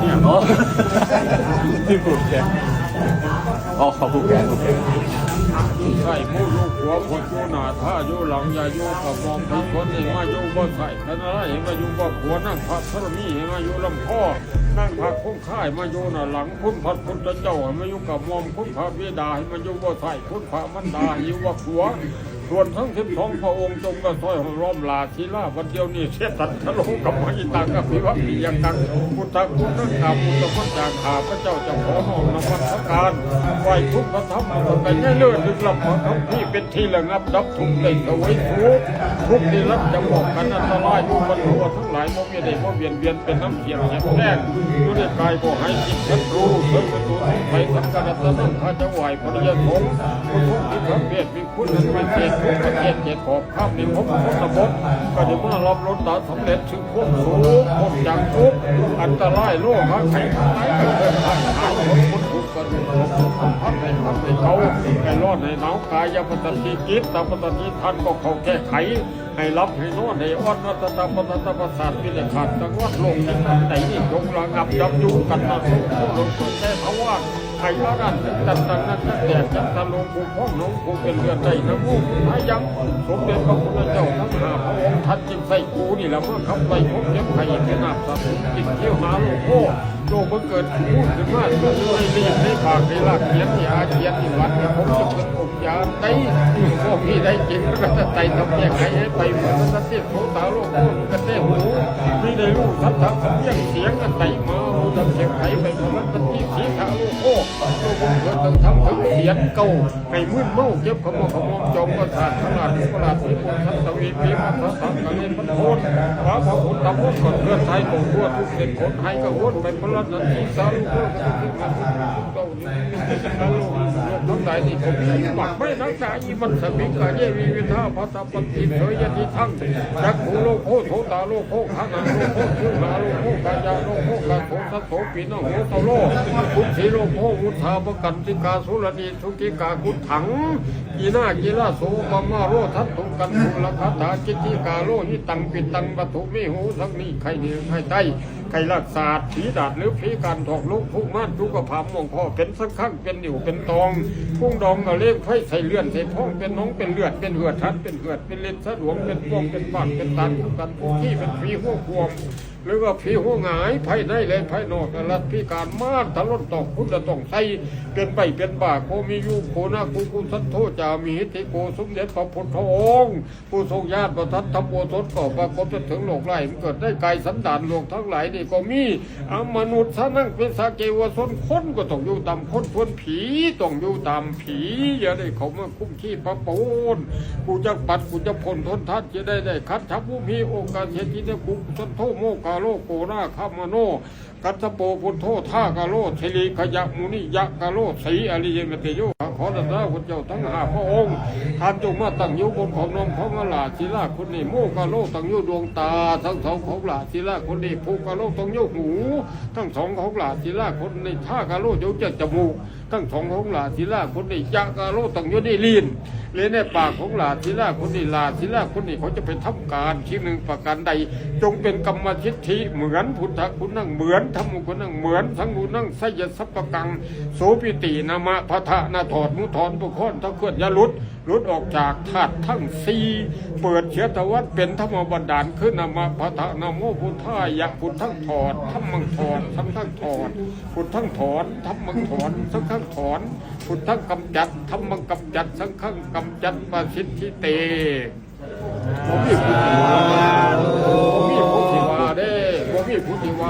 เนี่ยอ๋อที่ผูกแขนอ๋อเขาผูกแขนผูกใส่มูลูกหัวคนอยู่หน้าท่าอยู่หลังอย่าอยู่กับมองเป็นคนนี่มาอยู่บ่ใส่คณะเห็นมาอยู่บ่หัวนั่งพระธรณีเห็นมาอยู่ลำพ่อนั่งพักคุ้มค่ายมาอยู่หน้าหลังคุณพัดคุณเจ้าให้มาอยู่กับมอมคุณพระบิดาให้มาอยู่บ่ใส่คุณพระมันดาอยู่บ่หัว ส่วนทั้งสิบสองพระองค์จงกระซอยของล้อมลาศิลาวันเดียวนี้เสียตัดทะลุกับมหิตังกับพิวัตติยังกังพุทธคุณนักกรรมพุทธคุณจากข้าพระเจ้าจะขอมอบนวัตการไหวทุกพระธรรมไปแน่เลื่อนลึกลับของทั้งที่เป็นที่ระงับดับทุกข์ได้เอาไว้ทุกทุกที่รับจะบอกกันอันตรายอยู่บนหัวทั้งหลายโมเมียได้โมเวียนเวียนเป็นน้ำเสียงแห่งแรกอยู่ในกายก็ให้จิตฉันรู้เถิดเป็นตัวไปสังกัดตะนั่งข้าจะไหวพระยาสงฆ์ผู้ทุกที่พระเบียดมีคุณเป็นเศษทุกประเทศเจ็ดขอบข้ามในภพพุทธบดก็จะมารับรถตาสำเร็จถึงพวกสูงพวกอย่างทุกอันตรายโลกหาไข่หายเกิดหายหายคนคนทุกข์กันพักในพักในเขาให้รอดในหนาวกายยปฏิทิจิตตปฏิทิท่านก็เขาแก้ไขให้รับให้นอนให้อ่อนรัตตาปตตประสาทวิเลขาดจังวัดโลกที่ไหนไหนนี่จงระงับยับยุงกันนะทุกผู้ลงเกิดแค่ภาวะใครว่ากันจันตังนั้นแตกจันตะลงภูพ้องน้องภูเป็นเรือนใจน้ำมูกพายังสมเด็จพระพุทธเจ้าทั้งหาพระองค์ท่านจึงใส่กูนี่แหละเมื่อคำไปพบเจ็บไข่เป็นาบสัตว์จิตเที่ยวหาโลกโคโลกมันเกิดพูดขึ้นมาเพื่อให้รีบให้ปากให้ลากเขียนที่อาเขียนที่วัดผมจะเป็นองค์ยาได้พวกพี่ได้จริงก็จะใจทำแยกให้ไปเหมือนกันที่โสตาโลกโคกันได้หูไมีได้รู้ทัศน์ทัศน์เสียงเสียงกันไตมาเราจะเสียงไทยไปเหมือนกันที่สีขาโต้องทำถึงเสียนเก่าให้มึนเมาเจ็บขมขมจอมกระสาทขนาดขนาดที่คนทัศน์วีพีมาทัศน์กันเล่นมันโคนพระพระพุทธพจน์ก่อนเพื่อไทยโกทั่วทุกเด็กคนไทยก็วนไปพระนันทีสารุโคก็ทุกข์กันทุกข์เก่านี่โลกทั้ งหลายนี่ผมหมักไม่นักษาอีมันสมิงกาเยวีวิธาพัตตปฏิเถยติทั้งจักขุโลกโคโสตาโลกโคขานาโลกโคชื่อนาโลกโคกายาโลกโคกาโสสัโสปีนโหตโลกุศีโลกโควุธาปกันติกาสุรณีทุกิกากุถังกีนากีลาโสปมาโรทัตตุกันทุลคาถาจิติกาโลหิตังปิตังปฐุมิหูสังนี้ใครเหนือใครใต้ใครรักษาผีดาดหรือผีการถอกลุกผู้ม่านทุกขภาพมองพ่อเป็นสักข้างเป็นอยู่เป็นตองพุ่งดองก็เล็บไฟใส่เลื่อนใส่ท้องเป็นน้องเป็นเลือดเป็นเหือดทัดเป็นเหือดเป็นเล็ดสะดวงเป็นปวงเป็นปากเป็นตันกันที่เป็นผีหัวควงหรือว่าผีหัวหงายภายในและภายนอกรัฐพิการมานตะล่นตอกคุณจะต้องใส่เป็นไปเป็นบาโคมีอยู่โคนาคุกุสันโทจามีหิติโกสมเด็จพระพุทธองค์ผู้ทรงญาติประทัดธรรมโอสถก็ปรากฏจนถึงโลกไร้มันเกิดได้กายสันดานโลกทั้งหลายนี่ก็มีอมนุษย์สนั่งเป็นสาเกวสนคนก็ต้องอยู่ตามคนทวนผีต้องอยู่ตามผีอย่าได้เขามาคุ้มขี้ประปูนกูจะปัดกูจะพ้นทนทัดจะได้ได้คัดทับผู้มีโอกาสเสียทีเดียวกูสันโทโมกาโลโกราคามโน กัตโปพุทโธท่ากาโลเทลีขยะมุนิยะกาโลสีอริยเมตโยขอดันดาพุทธเจ้าทั้งหาพระองค์ท่านจงมาตั้งอยู่บนของนมของอลาศิลาคนนี้โมกาโลตั้งอยู่ดวงตา ทั้งสองของหลาศิลาคนนี้ภูกาโลตั้งอยู่หู ทั้งสองของหลาศิลาคนนี้ท่ากาโลอยู่เจ็ดจมูก ทั้งสองของหลาศิลาคนนี้ยะกาโลตั้งอยู่ในลิ้นเลยในปากของหลาศิลาคนนี้หลาศิลาคนนี้เขาจะไปทำการที่หนึ่งประการใด จงเป็นกรรมชิทธิเหมือนพุทธคุณนั่งเหมือนธรรมคุณนั่งเหมือนทั้งกูนั่งไสยสัพพกังโสปิตินามะพะทะนาถอดมุถอนปุคอนทั้งเคลื่อนยลุดลุดออกจากธาตุทั้งสี่เปิดเชื้อตวัดเป็นธรรมบันดาลขึ้นนามะพะทะนาโมพุทธายะพุททั้งถอดธรรมังถอดทั้งทั้งถอดพุททั้งถอนธรรมังถอนทั้งทั้งถอนพุททั้งกำจัดธรรมังกำจัดทั้งทั้งกำจัดปสิทธิเตผมมีพุทธ Cũng.